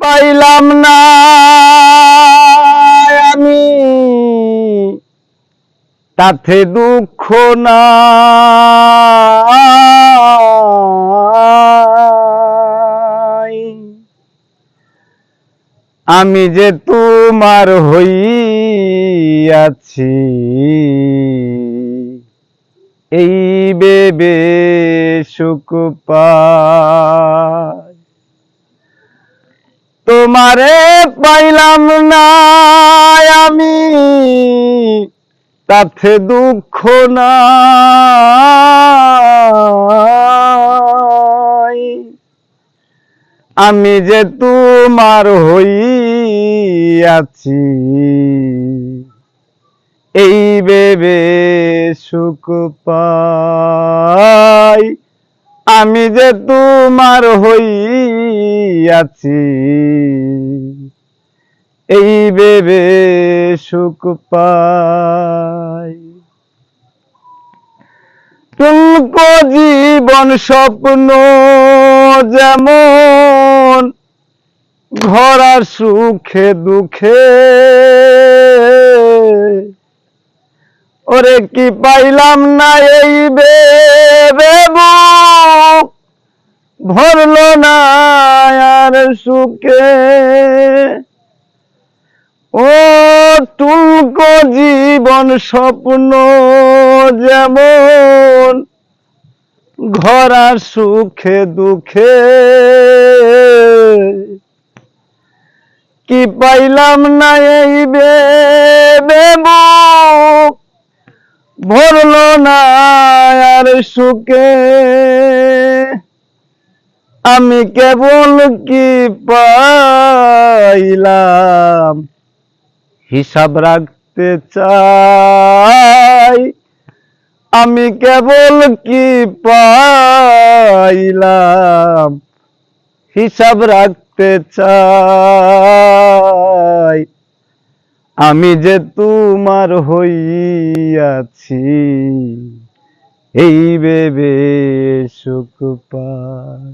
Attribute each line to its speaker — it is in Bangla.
Speaker 1: পাইলাম না। আমি তাতে দুঃখ না। আমি যে তোমার হইয়াছি এই বেবে সুখ পাই তোমারে পাইলাম না আমি। তাতে দুঃখ নাই। আমি যে তোমার হইয়াছি এই বেবে সুখ পাই। আমি যে তোমার হইয়াছি, এই বেবে সুখ পাই। তুলক জীবন স্বপ্ন যেমন ঘরার সুখে দুঃখে, ওরে কি পাইলাম না ভরলো না আর সুখে। ও তুলক জীবন স্বপ্ন যেমন ঘরা সুখে দুঃখে। কি পাইলাম না এই বেবে বুক? ভরলো না আর সুখে। আমি কেবল কি পাইলাম? হিসাব রাখতে চাই। আমি কেবল কি পাইলাম? হিসাব রাখতে চাই। আমি যে তোমার হইয়াছি, এই বেবে সুখ পাই।